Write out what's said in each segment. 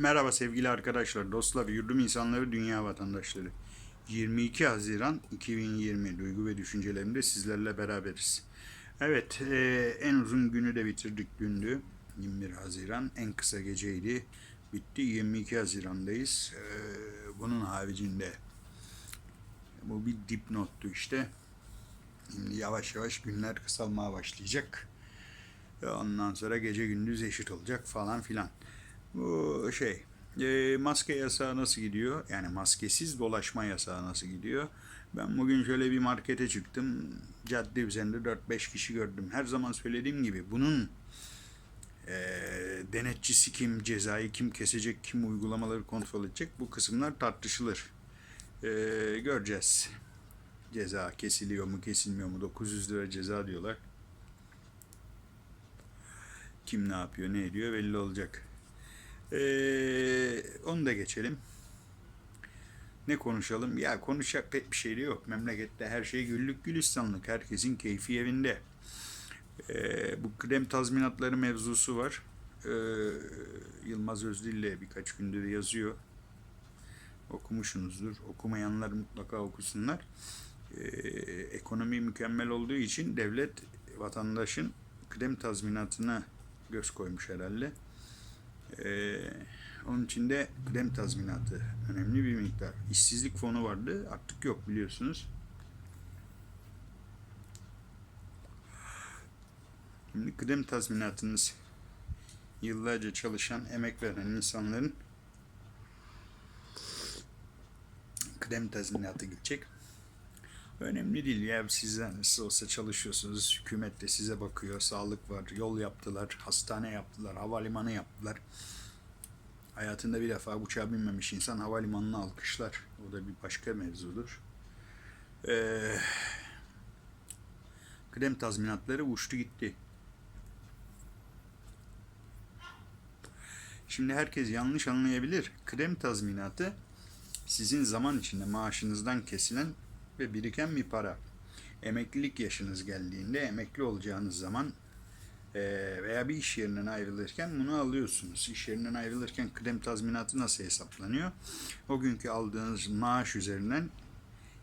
Merhaba sevgili arkadaşlar, dostlar, yurdum insanları, dünya vatandaşları. 22 Haziran 2020 duygu ve düşüncelerimde sizlerle beraberiz. Evet, e, en uzun günü de bitirdik dündü. 21 Haziran en kısa geceydi. Bitti 22 Haziran'dayız. E, bunun haricinde bu bir dipnottu işte. Şimdi yavaş yavaş günler kısalmaya başlayacak. Ve Ondan sonra gece gündüz eşit olacak falan filan. Bu şey e, maske yasağı nasıl gidiyor? Yani maskesiz dolaşma yasağı nasıl gidiyor? Ben bugün şöyle bir markete çıktım. Cadde üzerinde 4-5 kişi gördüm. Her zaman söylediğim gibi bunun e, denetçisi kim, cezayı kim kesecek, kim uygulamaları kontrol edecek bu kısımlar tartışılır. E, göreceğiz. Ceza kesiliyor mu kesilmiyor mu? 900 lira ceza diyorlar. Kim ne yapıyor ne ediyor belli olacak. Ee, onu da geçelim. Ne konuşalım? Ya konuşacak pek bir şey yok. Memlekette her şey güllük gülistanlık. Herkesin keyfi evinde. Ee, bu krem tazminatları mevzusu var. Ee, Yılmaz Özdil'le birkaç gündür yazıyor. Okumuşsunuzdur. Okumayanlar mutlaka okusunlar. Ee, ekonomi mükemmel olduğu için devlet vatandaşın krem tazminatına göz koymuş herhalde. Ee, onun içinde kıdem tazminatı önemli bir miktar. İşsizlik fonu vardı. Artık yok biliyorsunuz. Şimdi kıdem tazminatınız yıllarca çalışan, emek veren insanların kıdem tazminatı gidecek. Önemli değil ya sizden nasıl olsa çalışıyorsunuz. Hükümet de size bakıyor. Sağlık var. Yol yaptılar. Hastane yaptılar. Havalimanı yaptılar. Hayatında bir defa uçağa binmemiş insan havalimanını alkışlar. O da bir başka mevzudur. Ee, kıdem tazminatları uçtu gitti. Şimdi herkes yanlış anlayabilir. Kıdem tazminatı sizin zaman içinde maaşınızdan kesilen ve biriken bir para. Emeklilik yaşınız geldiğinde emekli olacağınız zaman eee, veya bir iş yerinden ayrılırken bunu alıyorsunuz. İş yerinden ayrılırken kıdem tazminatı nasıl hesaplanıyor? O günkü aldığınız maaş üzerinden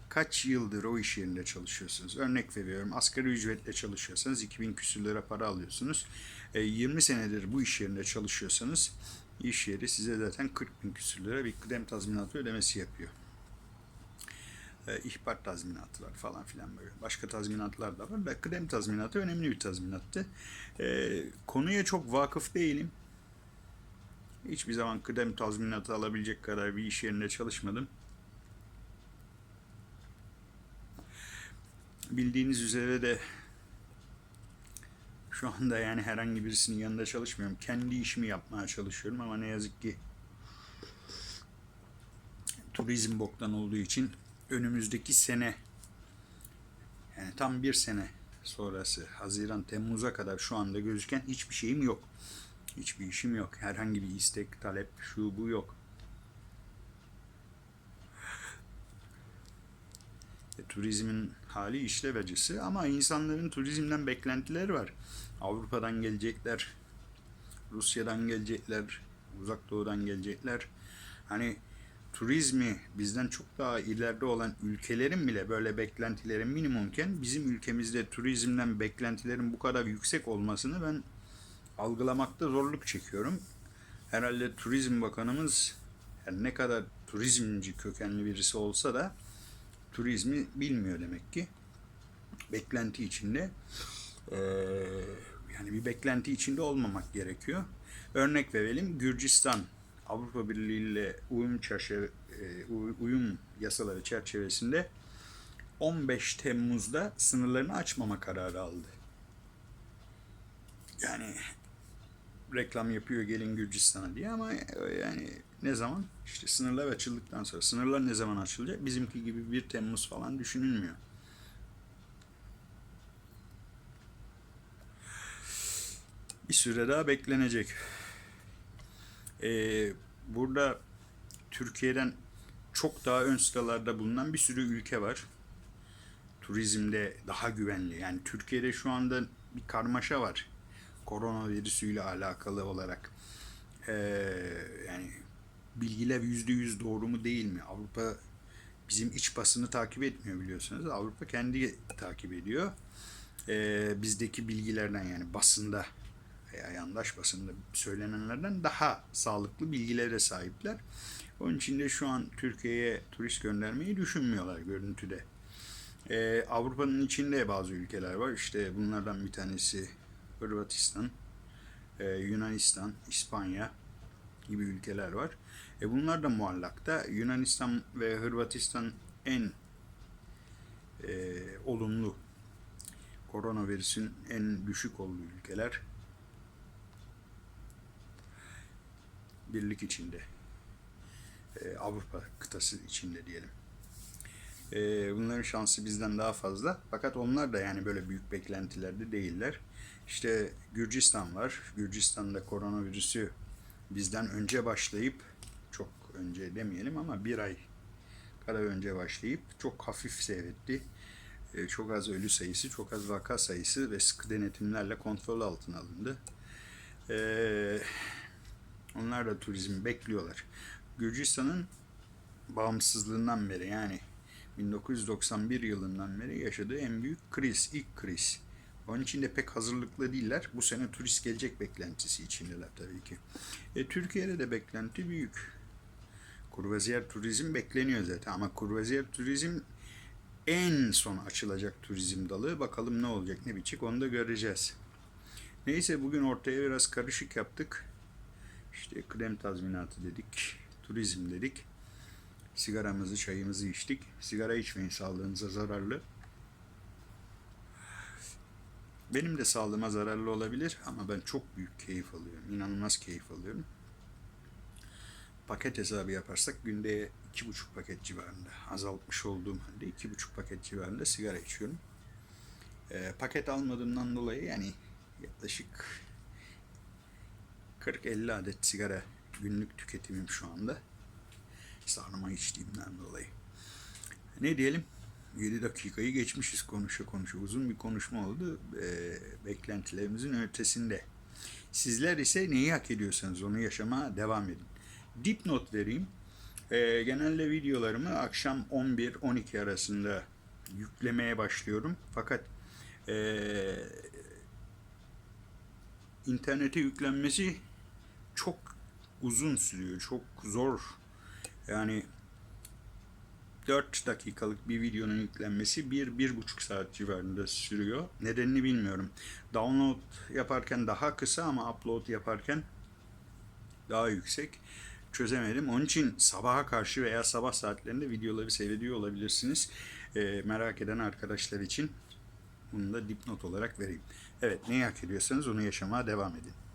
kaç yıldır o iş yerinde çalışıyorsunuz? Örnek veriyorum asgari ücretle çalışıyorsanız 2000 küsür lira para alıyorsunuz. E, 20 senedir bu iş yerinde çalışıyorsanız iş yeri size zaten 40 bin küsür lira bir kıdem tazminatı ödemesi yapıyor e, ihbar tazminatı var falan filan böyle. Başka tazminatlar da var. Da kıdem tazminatı önemli bir tazminattı. E, konuya çok vakıf değilim. Hiçbir zaman kıdem tazminatı alabilecek kadar bir iş yerinde çalışmadım. Bildiğiniz üzere de şu anda yani herhangi birisinin yanında çalışmıyorum. Kendi işimi yapmaya çalışıyorum ama ne yazık ki turizm boktan olduğu için önümüzdeki sene yani tam bir sene sonrası Haziran Temmuz'a kadar şu anda gözüken hiçbir şeyim yok. Hiçbir işim yok. Herhangi bir istek, talep, şu bu yok. E, turizmin hali işlev acısı ama insanların turizmden beklentileri var. Avrupa'dan gelecekler, Rusya'dan gelecekler, Uzak Doğu'dan gelecekler. Hani turizmi bizden çok daha ileride olan ülkelerin bile böyle beklentileri minimumken bizim ülkemizde turizmden beklentilerin bu kadar yüksek olmasını ben algılamakta zorluk çekiyorum. Herhalde Turizm Bakanımız her ne kadar turizmci kökenli birisi olsa da turizmi bilmiyor demek ki. Beklenti içinde eee, yani bir beklenti içinde olmamak gerekiyor. Örnek verelim Gürcistan Avrupa Birliği ile uyum e, uy- uyum yasaları çerçevesinde 15 Temmuz'da sınırlarını açmama kararı aldı. Yani reklam yapıyor gelin Gürcistan'a diye ama yani ne zaman? İşte sınırlar açıldıktan sonra. Sınırlar ne zaman açılacak? Bizimki gibi 1 Temmuz falan düşünülmüyor. Bir süre daha beklenecek. Ee, burada Türkiye'den çok daha ön sıralarda bulunan bir sürü ülke var. Turizmde daha güvenli. Yani Türkiye'de şu anda bir karmaşa var. Koronavirüsüyle alakalı olarak. Ee, yani bilgiler yüzde yüz doğru mu değil mi? Avrupa bizim iç basını takip etmiyor biliyorsunuz. Avrupa kendi takip ediyor. Ee, bizdeki bilgilerden yani basında veya yandaş basında söylenenlerden daha sağlıklı bilgilere sahipler. Onun için de şu an Türkiye'ye turist göndermeyi düşünmüyorlar görüntüde. Ee, Avrupa'nın içinde bazı ülkeler var. İşte bunlardan bir tanesi Hırvatistan, e, Yunanistan, İspanya gibi ülkeler var. E bunlar da muallakta. Yunanistan ve Hırvatistan en e, olumlu koronavirüsün en düşük olduğu ülkeler. Birlik içinde. E, Avrupa kıtası içinde diyelim. E, bunların şansı bizden daha fazla. Fakat onlar da yani böyle büyük beklentilerde değiller. İşte Gürcistan var. Gürcistan'da koronavirüsü bizden önce başlayıp çok önce demeyelim ama bir ay kadar önce başlayıp çok hafif seyretti. E, çok az ölü sayısı, çok az vaka sayısı ve sıkı denetimlerle kontrol altına alındı. E, onlar da turizmi bekliyorlar. Gürcistan'ın bağımsızlığından beri yani 1991 yılından beri yaşadığı en büyük kriz, ilk kriz. Onun için de pek hazırlıklı değiller. Bu sene turist gelecek beklentisi içindeler tabii ki. E, Türkiye'de de beklenti büyük. Kurvaziyer turizm bekleniyor zaten ama kurvaziyer turizm en son açılacak turizm dalı. Bakalım ne olacak ne bitecek onu da göreceğiz. Neyse bugün ortaya biraz karışık yaptık. İşte krem tazminatı dedik, turizm dedik. Sigaramızı, çayımızı içtik. Sigara içmeyin sağlığınıza zararlı. Benim de sağlığıma zararlı olabilir ama ben çok büyük keyif alıyorum. İnanılmaz keyif alıyorum. Paket hesabı yaparsak günde iki buçuk paket civarında azaltmış olduğum halde iki buçuk paket civarında sigara içiyorum. Ee, paket almadığımdan dolayı yani yaklaşık 40-50 adet sigara günlük tüketimim şu anda. Sarma içtiğimden dolayı. Ne diyelim? 7 dakikayı geçmişiz konuşa konuşa. Uzun bir konuşma oldu. Ee, beklentilerimizin ötesinde. Sizler ise neyi hak ediyorsanız onu yaşamaya devam edin. Dipnot vereyim. Ee, genelde videolarımı akşam 11-12 arasında yüklemeye başlıyorum. Fakat ee, internete yüklenmesi çok uzun sürüyor. Çok zor. Yani 4 dakikalık bir videonun yüklenmesi 1-1,5 saat civarında sürüyor. Nedenini bilmiyorum. Download yaparken daha kısa ama upload yaparken daha yüksek. Çözemedim. Onun için sabaha karşı veya sabah saatlerinde videoları seyrediyor olabilirsiniz. Ee, merak eden arkadaşlar için bunu da dipnot olarak vereyim. Evet neyi hak ediyorsanız onu yaşamaya devam edin.